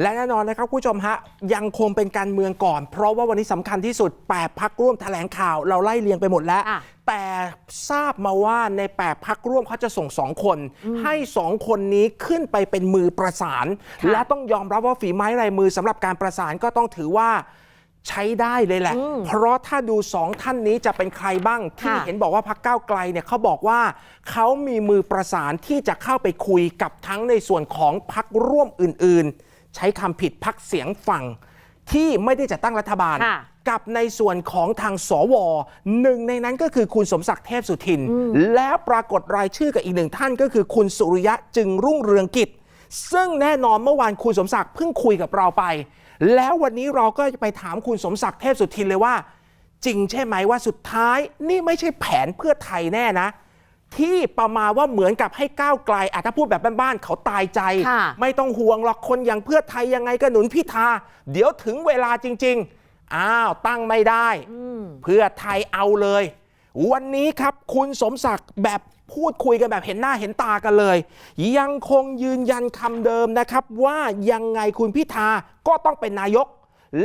และแน่นอนนะครับคุณผู้ชมฮะยังคงเป็นการเมืองก่อน เพราะว่าวันนี้สำคัญที่สุด 8 พักร่วมแถลงข่าวเราไล่เรียงไปหมดแล้วค่ะแต่ทราบมาว่าใน 8 พักร่วมเขาจะส่งสองคน ให้สองคนนี้ขึ้นไปเป็นมือประสานค่ะและต้องยอมรับว่าฝีไม้ลายมือสำหรับการประสานก็ต้องถือว่าใช้ได้เลยแหละ เพราะถ้าดูสองท่านนี้จะเป็นใครบ้าง ที่ค่ะเห็นบอกว่าพักก้าวไกลเนี่ยเขาบอกว่าเขามีมือประสานที่จะเข้าไปคุยกับทั้งในส่วนของพักร่วมอื่นๆ ใช้คำผิดพักเสียงฝั่งที่ไม่ได้จะตั้งรัฐบาลค่ะกับในส่วนของทางสวหนึ่งในนั้นก็คือคุณสมศักดิ์เทพสุทิน แล้วปรากฏรายชื่อกับอีกหนึ่งท่านก็คือคุณสุริยะจึงรุ่งเรืองกิจ ซึ่งแน่นอนเมื่อวานคุณสมศักดิ์เพิ่งคุยกับเราไป แล้ววันนี้เราก็จะไปถามคุณสมศักดิ์เทพสุทินเลยว่า จริงใช่ไหมว่าสุดท้ายนี่ไม่ใช่แผนเพื่อไทยแน่นะ ที่ประมาณว่าเหมือนกับให้ก้าวไกลอาจถ้าพูดแบบบ้านๆเขาตายใจค่ะไม่ต้องห่วงหรอกคนอย่างเพื่อไทยยังไงก็หนุนพิธา เดี๋ยวถึงเวลาจริง ๆ อ้าวตั้งไม่ได้ เพื่อไทยเอาเลย วันนี้ครับคุณสมศักดิ์แบบพูดคุยกันแบบเห็นหน้าเห็นตากันเลย ยังคงยืนยันคำเดิมนะครับ ว่ายังไงคุณพิธาก็ต้องเป็นนายก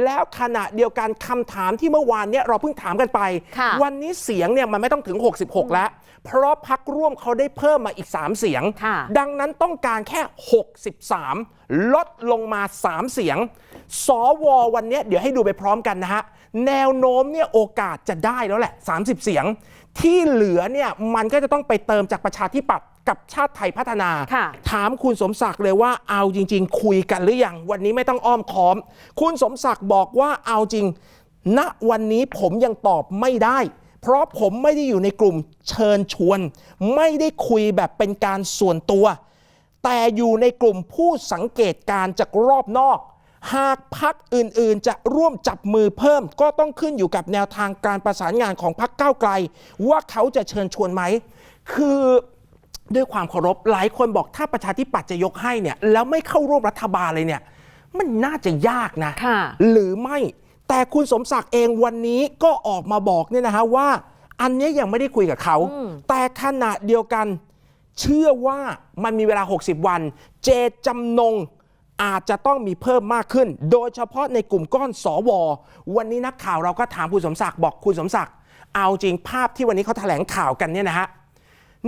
แล้วขณะเดียวกันคำถามที่เมื่อวานเนี่ยเราเพิ่งถามกันไป ค่ะ วันนี้เสียงเนี่ยมันไม่ต้องถึง 66 แล้ว เพราะพักร่วมเขาได้เพิ่มมาอีก 3 เสียง ค่ะ ดังนั้นต้องการแค่ 63 ลดลงมา 3 เสียง สววันเนี้ยเดี๋ยวให้ดูไปพร้อมกันนะฮะ แนวโน้มเนี่ยโอกาสจะได้แล้วแหละ 30 เสียง ที่เหลือเนี่ยมันก็จะต้องไปเติมจากประชาธิปัตย์กับชาติไทยพัฒนาค่ะถามคุณสมศักดิ์เลยว่าเอาจริง ๆ คุยกันหรือยังวันนี้ไม่ต้องอ้อมค้อม คุณสมศักดิ์บอกว่าเอาจริง ณวันนี้ผมยังตอบไม่ได้เพราะผมไม่ได้อยู่ในกลุ่มเชิญชวน ไม่ได้คุยแบบเป็นการส่วนตัว แต่อยู่ในกลุ่มผู้สังเกตการณ์จากรอบนอก หากพักอื่นๆ จะร่วมจับมือเพิ่ม ก็ต้องขึ้นอยู่กับแนวทางการประสานงานของพักก้าวไกล ว่าเขาจะเชิญชวนไหม คือด้วยความเคารพหลายคนบอกถ้าประชาธิปัตย์จะยกให้เนี่ยแล้วไม่เข้าร่วมรัฐบาลเลยเนี่ย มันน่าจะยากนะค่ะหรือไม่แต่คุณสมศักดิ์เองวันนี้ก็ออกมาบอกเนี่ยนะฮะว่า อันเนี้ยยังไม่ได้คุยกับเขา แต่ขณะเดียวกัน เชื่อว่ามันมีเวลา 60 วัน เจตจำนงอาจจะต้องมีเพิ่มมากขึ้น โดยเฉพาะในกลุ่มก้อนสววันนี้นักข่าวเราก็ถามคุณสมศักดิ์บอกคุณสมศักดิ์เอาจริงภาพที่วันนี้เขาแถลงข่าวกันเนี่ยนะฮะ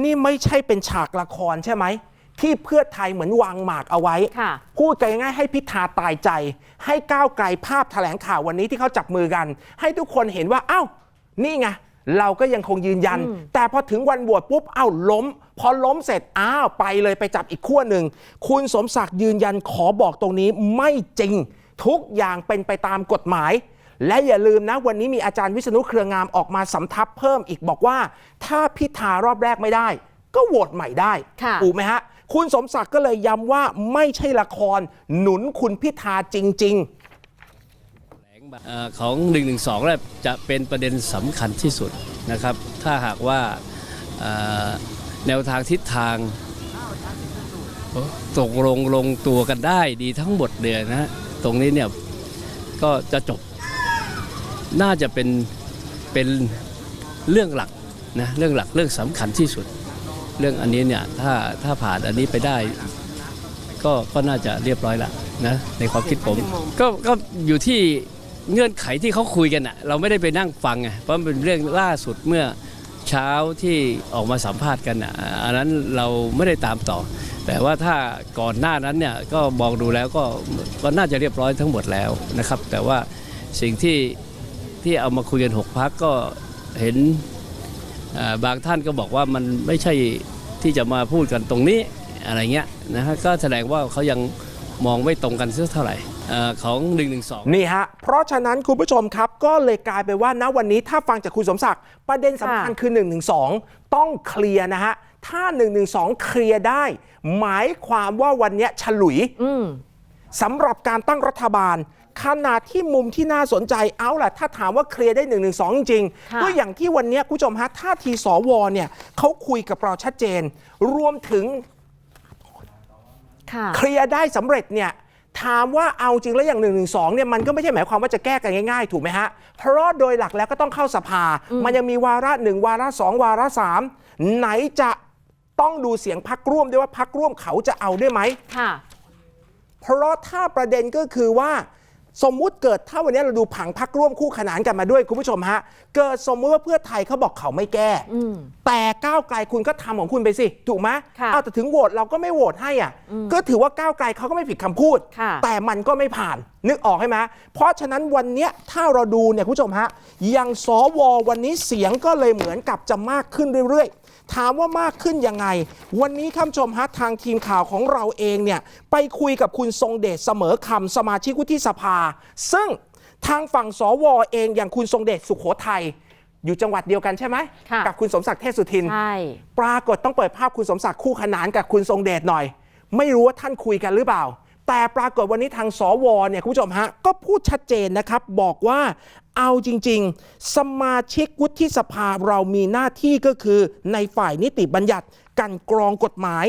นี่ไม่ใช่เป็นฉากละครใช่ไหมที่เพื่อไทยเหมือนวางหมากเอาไว้ค่ะพูดกันง่ายๆให้พิธาตายใจ ให้ก้าวไกลภาพแถลงข่าววันนี้ที่เขาจับมือกัน ให้ทุกคนเห็นว่า เอ้า นี่ไง เราก็ยังคงยืนยัน แต่พอถึงวันโหวตปุ๊บเอ้าล้ม พอล้มเสร็จอ้าวไปเลยไปจับอีกขั้วหนึ่ง คุณสมศักดิ์ยืนยันขอบอกตรงนี้ไม่จริง ทุกอย่างเป็นไปตามกฎหมาย และอย่าลืมนะวันนี้มีอาจารย์วิษณุเครืองามออกมาสำทับเพิ่มอีกบอกว่า ถ้าพิธารอบแรกไม่ได้ ก็โหวตใหม่ได้ค่ะถูกไหมฮะ คุณสมศักดิ์ก็เลยย้ำว่าไม่ใช่ละครหนุนคุณพิธาจริงๆเอ่อ ของ1นึเนี่จะเป็นประเด็นสำคัญที่สุดนะครับ ถ้าหากว่าแนวทางทิศทางตกลงลงตัวกันได้ดีทั้งหมดเลยนะฮะตรงนี้เนี่ยก็จะจบน่าจะเป็นเป็นเรื่องหลักนะเรื่องหลักเรื่องสำคัญที่สุด เรื่องอันนี้เนี่ยถ้าถ้าผ่านอันนี้ไปได้ก็ก็น่าจะเรียบร้อยละนะในความคิดผม ก็ก็อยู่ที่ เงื่อนไขที่เขาคุยกันอะเราไม่ได้ไปนั่งฟังไงเพราะมันเป็นเรื่องล่าสุดเมื่อเช้าที่ออกมาสัมภาษณ์กันอะอันนั้นเราไม่ได้ตามต่อ แต่ว่าถ้าก่อนหน้านั้นเนี่ยก็มองดูแล้วก็ก็น่าจะเรียบร้อยทั้งหมดแล้วนะครับ แต่ว่าสิ่งที่ที่เอามาคุยกันหกพักก็เห็นบางท่านก็บอกว่ามันไม่ใช่ที่จะมาพูดกันตรงนี้อะไรเงี้ยนะฮะก็แสดงว่าเขายังมองไม่ตรงกันสักเท่าไหร่ ของ1นึนี่ฮะ เพราะฉะนั้นคุณผู้ชมครับ ก็เลยกลายไปนว่าณวันนี้ถ้าฟังจากคุณสมศักดิ์ประเด็นสำคัญค่ะคือ 1 1 2 ต้องเคลียร์นะฮะ ถ้า 1 1 2 เคลียร์ได้ หมายความว่าวันเนี้ยฉลุยอืมสำหรับการตั้งรัฐบาลขนาดที่มุมที่น่าสนใจเอาล่ะ ถ้าถามว่าเคลียร์ได้1นึจริงค่ะๆก็อย่างที่วันเนี้ยคุณผู้ชมฮะท่าทีสวเนี่ยเขาคุยกับเราชัดเจน รวมถึงค่ะเคลียร์ได้สำเร็จเนี่ย ถามว่าเอาจริงแล้วอย่าง1นึเนี่ยมันก็ไม่ใช่หมายความว่าจะแก้กันง่ายๆ ถูกไหมฮะ เพราะโดยหลักแล้วก็ต้องเข้าสภา มันยังมีวาระหนึ่งวาระสองวาระสามไหนจะต้องดูเสียงพักร่วมด้วยว่าพักร่วมเขาจะเอาด้วยไหมค่ะเพราะถ้าประเด็นก็คือว่า สมมุติเกิดถ้าวันนี้เราดูผังพักร่วมคู่ขนานกันมาด้วยคุณผู้ชมฮะ เกิดสมมุติว่าเพื่อไทยเขาบอกเขาไม่แก้แต่ก้าวไกลคุณก็ทำของคุณไปสิถูกไหมค่ะเอาแต่ถึงโหวตเราก็ไม่โหวตให้อะก็ถือว่าก้าวไกลเขาก็ไม่ผิดคำพูด ค่ะแต่มันก็ไม่ผ่าน นึกออกใช่ไหมเพราะฉะนั้นวันเนี้ยถ้าเราดูเนี่ยคุณผู้ชมฮะอย่างสววันนี้เสียงก็เลยเหมือนกับจะมากขึ้นเรื่อยๆ ถามว่ามากขึ้นยังไง วันนี้ท่านผู้ชมฮะทางทีมข่าวของเราเองเนี่ยไปคุยกับคุณทรงเดชเสมอคำสมาชิกวุฒิสภา ซึ่งทางฝั่งสวเองอย่างคุณทรงเดชสุขโขทัยอยู่จังหวัดเดียวกันใช่ไหม ค่ะกับคุณสมศักดิ์เทพสุทิน ใช่ ปรากฏต้องเปิดภาพคุณสมศักดิ์คู่ขนานกับคุณทรงเดชหน่อย ไม่รู้ว่าท่านคุยกันหรือเปล่า แต่ปรากฏวันนี้ทางสวเนี่ยคุณผู้ชมฮะก็พูดชัดเจนนะครับ บอกว่าเอาจริง ๆ สมาชิกวุฒิสภาเรามีหน้าที่ก็คือในฝ่ายนิติบัญญัติกันกรองกฎหมาย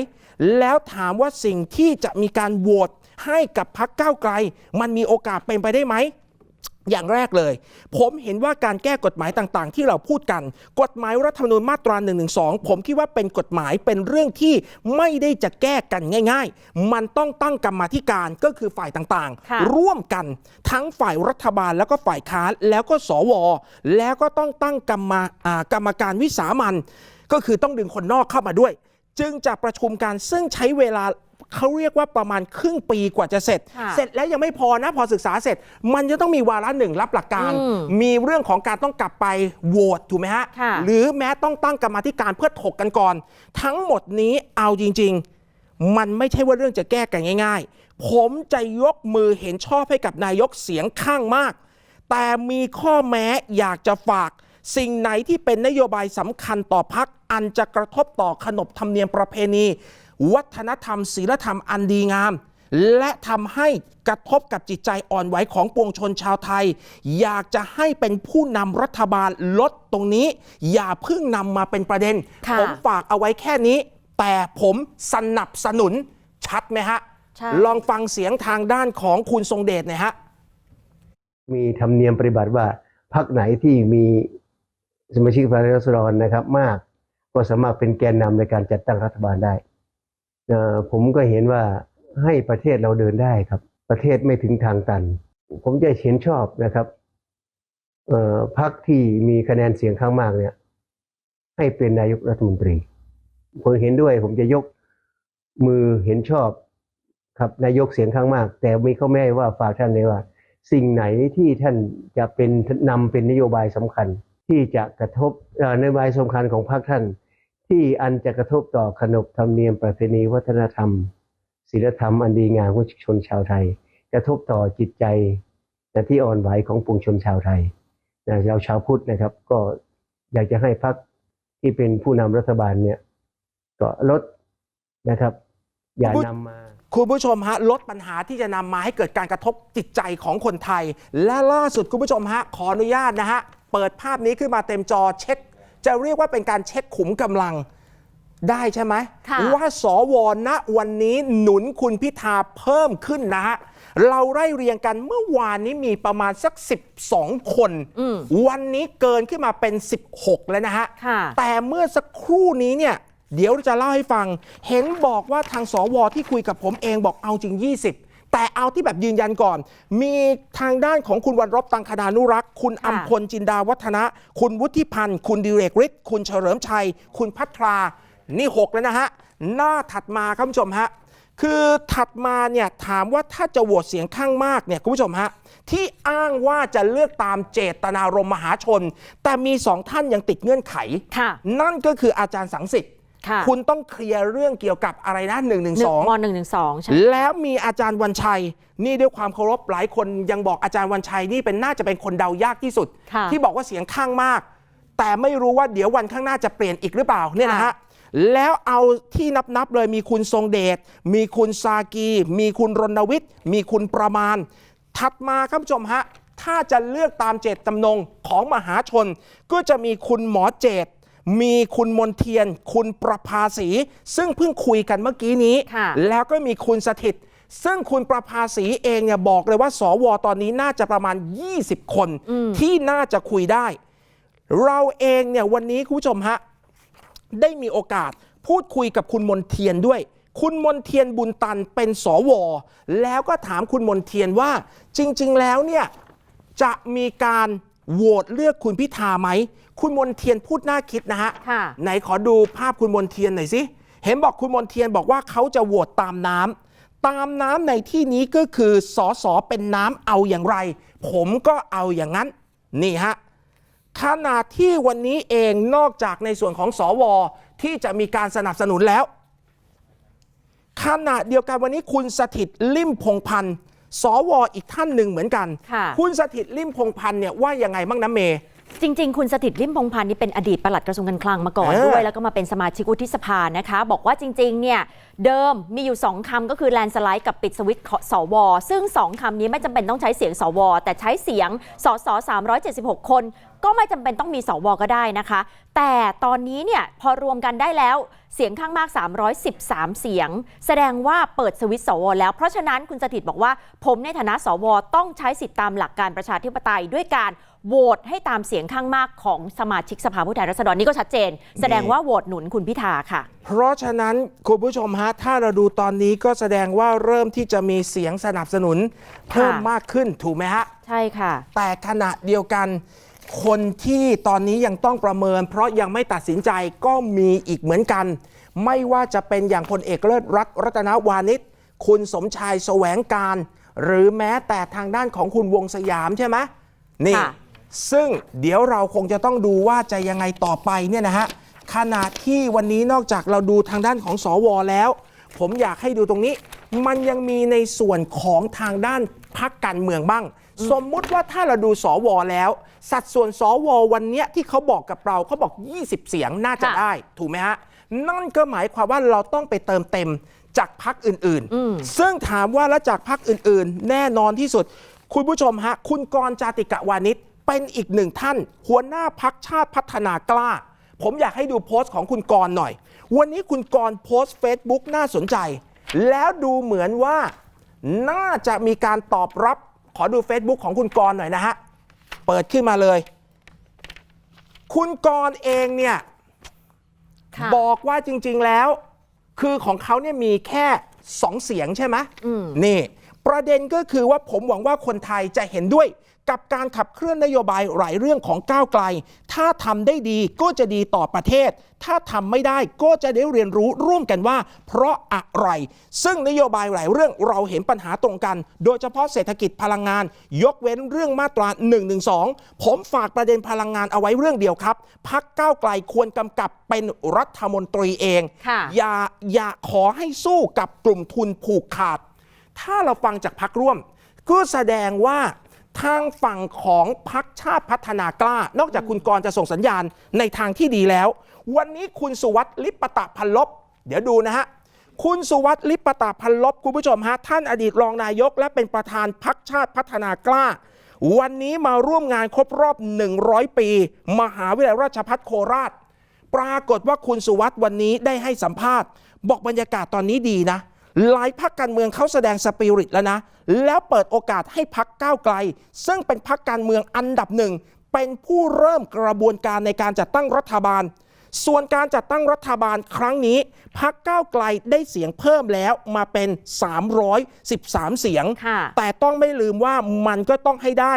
แล้วถามว่าสิ่งที่จะมีการโหวตให้กับพักก้าไกล มันมีโอกาสเป็นไปได้ไหม อย่างแรกเลย ผมเห็นว่าการแก้กฎหมายต่างๆ ที่เราพูดกัน กฎหมายรัฐธรรมนูญมาตรา1นึผมคิดว่าเป็นกฎหมายเป็นเรื่องที่ไม่ได้จะแก้กันง่าย ๆ มันต้องตั้งกรรมาธิการก็คือฝ่ายต่างค่ะๆร่วมกันทั้งฝ่ายรัฐบาลแล้วก็ฝ่ายค้านแล้วก็สว แล้วก็ต้องตั้งกรรมาอ่ากรรมการวิสามันก็คือต้องดึงคนนอกเข้ามาด้วย จึงจะประชุมกันซึ่งใช้เวลา เขาเรียกว่าประมาณครึ่งปีกว่าจะเสร็จ ค่ะเสร็จแล้วยังไม่พอนะพอศึกษาเสร็จ มันจะต้องมีวาระหนึ่งรับหลักการ อืมมีเรื่องของการต้องกลับไปโหวตถูกไหมฮะ ค่ะ หรือแม้ต้องตั้งกรรมาธิการเพื่อถกกันก่อน ทั้งหมดนี้เอาจริง ๆ มันไม่ใช่ว่าเรื่องจะแก้กันง่าย ๆ ผมจะยกมือเห็นชอบให้กับนายกเสียงข้างมาก แต่มีข้อแม้อยากจะฝาก สิ่งไหนที่เป็นนโยบายสำคัญต่อพักอันจะกระทบต่อขนบธรรมเนียมประเพณี วัฒนธรรมศีลธรรมอันดีงาม และทำให้กระทบกับจิตใจอ่อนไหวของปวงชนชาวไทย อยากจะให้เป็นผู้นำรัฐบาลลดตรงนี้ อย่าเพิ่งนำมาเป็นประเด็น ค่ะ ผมฝากเอาไว้แค่นี้ แต่ผมสนับสนุนชัดไหมฮะ ใช่ ลองฟังเสียงทางด้านของคุณทรงเดชหน่อยฮะ มีธรรมเนียมปฏิบัติว่าพรรคไหนที่มีสมาชิกสภาราษฎรนะครับ มากก็สามารถเป็นแกนนำในการจัดตั้งรัฐบาลได้เอ่อ ผมก็เห็นว่าให้ประเทศเราเดินได้ครับ ประเทศไม่ถึงทางตัน ผมจะเห็นชอบนะครับพรรคที่มีคะแนนเสียงข้างมากเนี่ย ให้เป็นนายกรัฐมนตรี ผมเห็นด้วย ผมจะยกมือเห็นชอบครับนายกเสียงข้างมาก แต่มีข้อแม้ว่าฝากท่านเลยว่า สิ่งไหนที่ท่านจะเป็นนำเป็นนโยบายสำคัญ ที่จะกระทบนโยบายสำคัญของพรรคท่าน ที่อันจะกระทบต่อขนบธรรมเนียมประเพณีวัฒนธรรมศีลธรรมอันดีงามของชนชาวไทย กระทบต่อจิตใจนะที่อ่อนไหวของปวงชนชาวไทยนะเราชาวพุทธนะครับ ก็อยากจะให้พรรคที่เป็นผู้นำรัฐบาลเนี่ยก็ลดนะครับ อย่านำมาคุณผู้ชมฮะลดปัญหาที่จะนำมาให้เกิดการกระทบจิตใจของคนไทย และล่าสุดคุณผู้ชมฮะขออนุญาตนะฮะเปิดภาพนี้ขึ้นมาเต็มจอเช็ค จะเรียกว่าเป็นการเช็คขุมกำลังได้ใช่ไหมค่ะว่าสวณวันนี้หนุนคุณพิธาเพิ่มขึ้นนะฮะเราไล่เรียงกันเมื่อวานนี้มีประมาณสัก 12 คนอืมวันนี้เกินขึ้นมาเป็น 16 แล้วนะฮะค่ะแต่เมื่อสักครู่นี้เนี่ย เดี๋ยวจะเล่าให้ฟัง เห็นบอกว่าทางสวที่คุยกับผมเองบอกเอาจริง 20 แต่เอาที่แบบยืนยันก่อน มีทางด้านของคุณวันรบตังคณานุรักษ์ คุณค่ะอัมพลจินดาวัฒนะ คุณวุฒิพันธ์ คุณดิเรกฤทธิ์ คุณเฉลิมชัย คุณพัทรา นี่ 6 แล้วนะฮะ หน้าถัดมาครับคุณผู้ชมฮะ คือถัดมาเนี่ยถามว่าถ้าจะโหวตเสียงข้างมากเนี่ยคุณผู้ชมฮะ ที่อ้างว่าจะเลือกตามเจตนารมณ์มหาชน แต่มีสองท่านยังติดเงื่อนไขค่ะนั่นก็คืออาจารย์สังสิทธิ์ ค่ะคุณต้องเคลียร์เรื่องเกี่ยวกับอะไรนะ1นึหนึ่งมหนึ่งหนึ่งสองใช่แล้วมีอาจารย์วันชัย นี่ด้วยความเคารพหลายคนยังบอกอาจารย์วันชัยนี่เป็นน่าจะเป็นคนเดายากที่สุดค่ะที่บอกว่าเสียงข้างมาก แต่ไม่รู้ว่าเดี๋ยววันข้างหน้าจะเปลี่ยนอีกหรือเปล่าเนี่ยนะฮะค่ะแล้วเอาที่นับนับๆเลยมีคุณทรงเดช มีคุณซากี มีคุณรณวิทย์ มีคุณประมาณ ถัดมาครับผู้ชมฮะ ถ้าจะเลือกตามเจตจำนงของมหาชน ก็จะมีคุณหมอเจต มีคุณมนเทียน คุณประภาสี ซึ่งเพิ่งคุยกันเมื่อกี้นี้ค่ะแล้วก็มีคุณสถิต ซึ่งคุณประภาสีเองเนี่ยบอกเลยว่า สวตอนนี้น่าจะประมาณ 20 คนที่น่าจะคุยได้ เราเองเนี่ยวันนี้คุณผู้ชมฮะได้มีโอกาสพูดคุยกับคุณมนเทียนด้วย คุณมนเทียนบุญตันเป็นสว แล้วก็ถามคุณมนเทียนว่า จริง ๆ แล้วเนี่ยจะมีการ โหวตเลือกคุณพิธาไหม คุณมนเทียนพูดน่าคิดนะฮะ ค่ะ ไหนขอดูภาพคุณมนเทียนหน่อยสิ เห็นบอกคุณมนเทียนบอกว่าเขาจะโหวตตามน้ำ ตามน้ำในที่นี้ก็คือสอสอเป็นน้ำเอาอย่างไร ผมก็เอาอย่างนั้น นี่ฮะขนาดที่วันนี้เองนอกจากในส่วนของสอวอที่จะมีการสนับสนุนแล้ว ขณะเดียวกันวันนี้คุณสถิตลิ่มพงพันธ์ สวอีกท่านหนึ่งเหมือนกันค่ะณสถิตลิ่มพงพันธ์เนี่ยว่ายังไงบ้างนะเมย์จริง ๆ คุณสถิตริมพงษ์พันธ์นี่เป็นอดีตปลัดกระทรวงการคลังมาก่อนเออด้วย แล้วก็มาเป็นสมาชิกวุฒิสภานะคะ บอกว่าจริง ๆ เนี่ยเดิมมีอยู่ 2คำก็คือแลนสไลด์กับปิดสวิตช์สว ซึ่ง 2คำนี้ไม่จำเป็นต้องใช้เสียงสว แต่ใช้เสียงสส376 คน ก็ไม่จำเป็นต้องมีสวก็ได้นะคะ แต่ตอนนี้เนี่ยพอรวมกันได้แล้วเสียงข้างมาก 313 เสียง แสดงว่าเปิดสวิตช์สว แล้ว เพราะฉะนั้นคุณสถิตบอกว่า ผมในฐานะสว ต้องใช้สิทธิตามหลักการประชาธิปไตยด้วยการโหวตให้ตามเสียงข้างมากของสมาชิกสภาผู้แทนราษฎรนี่ก็ชัดเจน แสดงว่าโหวตหนุนคุณพิธาค่ะ เพราะฉะนั้นคุณผู้ชมฮะถ้าเราดูตอนนี้ก็แสดงว่าเริ่มที่จะมีเสียงสนับสนุนเพิ่มมากขึ้นถูกไหมฮะ ใช่ค่ะ แต่ขณะเดียวกัน คนที่ตอนนี้ยังต้องประเมิน เพราะยังไม่ตัดสินใจก็มีอีกเหมือนกัน ไม่ว่าจะเป็นอย่างพลเอกเลิศรัตน์รัตนวานิชคุณสมชายแสวงการ หรือแม้แต่ทางด้านของคุณวงสยามใช่ไหมนี่ค่ะซึ่งเดี๋ยวเราคงจะต้องดูว่าจะยังไงต่อไปเนี่ยนะฮะ ขณะที่วันนี้นอกจากเราดูทางด้านของสวแล้ว ผมอยากให้ดูตรงนี้ มันยังมีในส่วนของทางด้านพักการเมืองบ้าง สมมุติว่าถ้าเราดูสวแล้ว สัดส่วนสววันเนี้ยที่เขาบอกกับเราเขาบอก 20 เสียงน่าจะค่ะได้ ถูกไหมฮะ นั่นก็หมายความว่าเราต้องไปเติมเต็มจากพักอื่นๆซึ่งถามว่าแล้วจากพักอื่นๆ แน่นอนที่สุด คุณผู้ชมฮะ คุณกรณ์จาติกะวานิชเป็นอีกหนึ่งท่าน หัวหน้าพักชาติพัฒนากล้า ผมอยากให้ดูโพสต์ของคุณกรณ์หน่อย วันนี้คุณกรณ์โพสต์ Facebook น่าสนใจ แล้วดูเหมือนว่าน่าจะมีการตอบรับ ขอดู Facebook ของคุณกรณ์หน่อยนะฮะ เปิดขึ้นมาเลย คุณกรณ์เองเนี่ยค่ะบอกว่าจริง ๆแล้ว คือของเขาเนี่ยมีแค่สองเสียงใช่ไหมอืมนี่ ประเด็นก็คือว่าผมหวังว่าคนไทยจะเห็นด้วย กับการขับเคลื่อนนโยบายหลายเรื่องของก้าวไกล ถ้าทำได้ดีก็จะดีต่อประเทศ ถ้าทำไม่ได้ก็จะได้เรียนรู้ร่วมกันว่า เพราะอะไร ซึ่งนโยบายหลายเรื่องเราเห็นปัญหาตรงกัน โดยเฉพาะเศรษฐกิจพลังงาน ยกเว้นเรื่องมาตรา1นึผมฝากประเด็นพลังงานเอาไว้เรื่องเดียวครับพักก้าวไกลควรกำกับเป็นรัฐมนตรีเองค่ะอย่าอย่าขอให้สู้กับกลุ่มทุนผูกขาด ถ้าเราฟังจากพักร่วม ก็แสดงว่าทางฝั่งของพักชาติพัฒนากล้า นอกจากคุณกรณ์จะส่งสัญญาณในทางที่ดีแล้ว วันนี้คุณสุวัสดิ์ลิปตะพันลบ เดี๋ยวดูนะฮะ คุณสุวัสดิ์ลิปตะพันลบ คุณผู้ชมฮะ ท่านอดีตรองนายกและเป็นประธานพักชาติพัฒนากล้า วันนี้มาร่วมงานครบรอบ 100 ปี มหาวิทยาลัยราชภัฏโคราช ปรากฏว่าคุณสุวัสด์วันนี้ได้ให้สัมภาษณ์ บอกบรรยากาศตอนนี้ดีนะ หลายพักการเมืองเขาแสดงสปิริตแล้วนะ แล้วเปิดโอกาสให้พักก้าวไกล ซึ่งเป็นพักการเมืองอันดับหนึ่ง เป็นผู้เริ่มกระบวนการในการจัดตั้งรัฐบาล ส่วนการจัดตั้งรัฐบาลครั้งนี้ พักก้าวไกลได้เสียงเพิ่มแล้วมาเป็น 313 เสียงค่ะแต่ต้องไม่ลืมว่ามันก็ต้องให้ได้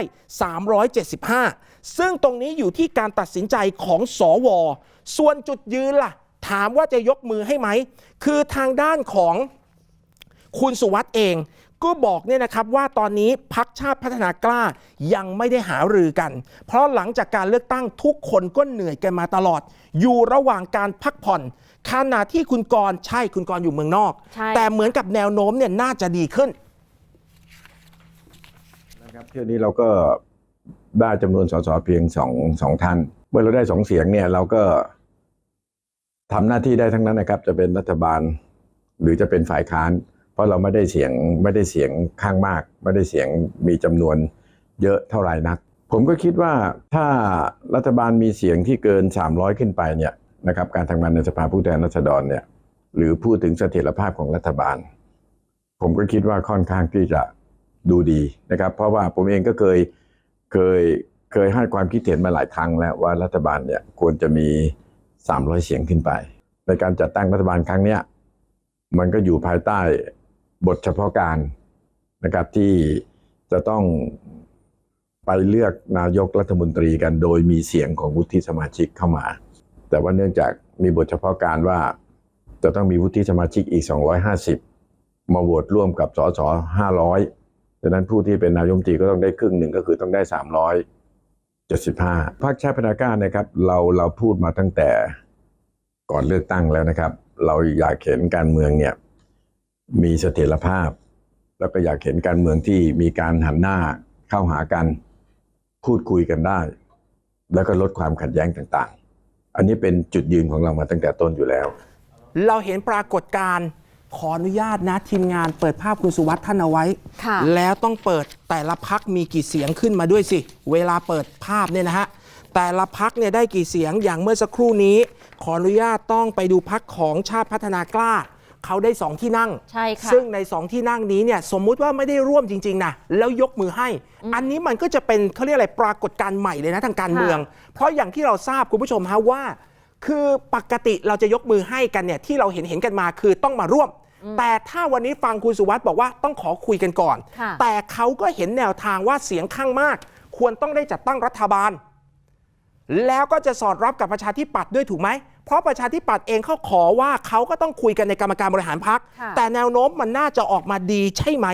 375 ซึ่งตรงนี้อยู่ที่การตัดสินใจของสอวส่วนจุดยืนล่ะ ถามว่าจะยกมือให้ไหม คือทางด้านของ คุณสุวัสด์เองก็บอกเนี่ยนะครับว่าตอนนี้พักชาติพัฒนากล้ายังไม่ได้หารือกัน เพราะหลังจากการเลือกตั้งทุกคนก็เหนื่อยกันมาตลอด อยู่ระหว่างการพักผ่อนขณะที่คุณกรณ์ใช่คุณกรณ์อยู่เมืองนอกใช่แต่เหมือนกับแนวโน้มเนี่ยน่าจะดีขึ้นนะครับเที่ยวนี้เราก็ได้จำนวนสสเพียงสองสองท่าน เมื่อเราได้สองเสียงเนี่ยเราก็ทำหน้าที่ได้ทั้งนั้นนะครับ จะเป็นรัฐบาล หรือจะเป็นฝ่ายค้าน เพราะเราไม่ได้เสียงไม่ได้เสียงข้างมาก ไม่ได้เสียงมีจำนวนเยอะเท่าไหร่นัก ผมก็คิดว่าถ้ารัฐบาลมีเสียงที่เกิน 300 ขึ้นไปเนี่ยนะครับการทำงานในสภาผู้แทนราษฎรเนี่ยหรือพูดถึงเสถียรภาพของรัฐบาล ผมก็คิดว่าค่อนข้างที่จะดูดีนะครับ เพราะว่าผมเองก็เคยเคยเคยให้ความคิดเห็นมาหลายครั้งแล้วว่ารัฐบาลเนี่ยควรจะมี 300 เสียงขึ้นไป ในการจัดตั้งรัฐบาลครั้งเนี้ยมันก็อยู่ภายใต้ บทเฉพาะการนะครับที่จะต้องไปเลือกนายกรัฐมนตรีกันโดยมีเสียงของวุฒิสมาชิกเข้ามา แต่ว่าเนื่องจากมีบทเฉพาะการว่าจะต้องมีวุฒิสมาชิกอีก 250 มาโหวตร่วมกับสส500ดังนั้นผู้ที่เป็นนายกรัฐมนตรีก็ต้องได้ครึ่งหนึ่งก็คือต้องได้ 375พรรคชาติพัฒนากล้านะครับเราเราพูดมาตั้งแต่ก่อนเลือกตั้งแล้วนะครับ เราอยากเห็นการเมืองเนี่ย มีเสถียรภาพ แล้วก็อยากเห็นการเมืองที่มีการหันหน้าเข้าหากันพูดคุยกันได้ แล้วก็ลดความขัดแย้งต่างๆ อันนี้เป็นจุดยืนของเรามาตั้งแต่ต้นอยู่แล้ว เราเห็นปรากฏการณ์ขออนุญาตนะ ทีมงานเปิดภาพคุณสุวัสด์ท่านเอาไว้ค่ะแล้วต้องเปิดแต่ละพักมีกี่เสียงขึ้นมาด้วยสิ เวลาเปิดภาพเนี่ยนะฮะแต่ละพักเนี่ยได้กี่เสียงอย่างเมื่อสักครู่นี้ ขออนุญาตต้องไปดูพักของชาติพัฒนากล้า เขาได้สองที่นั่ง ใช่ค่ะซึ่งในสองที่นั่งนี้เนี่ยสมมุติว่าไม่ได้ร่วมจริง ๆนะแล้วยกมือให้ อันนี้มันก็จะเป็นเขาเรียกอะไรปรากฏการณ์ใหม่เลยนะทางการเมือง เพราะอย่างที่เราทราบคุณผู้ชมฮะว่า คือปกติเราจะยกมือให้กันเนี่ยที่เราเห็นเห็นกันมาคือต้องมาร่วม แต่ถ้าวันนี้ฟังคุณสุวัสด์บอกว่าต้องขอคุยกันก่อน ค่ะ แต่เขาก็เห็นแนวทางว่าเสียงข้างมาก ควรต้องได้จัดตั้งรัฐบาล แล้วก็จะสอดรับกับประชาธิปัตย์ด้วยถูกไหม เพราะประชาธิปัตย์เองเขาขอว่าเขาก็ต้องคุยกันในกรรมการบริหารพักค่ะแต่แนวโน้มมันน่าจะออกมาดีใช่ไหม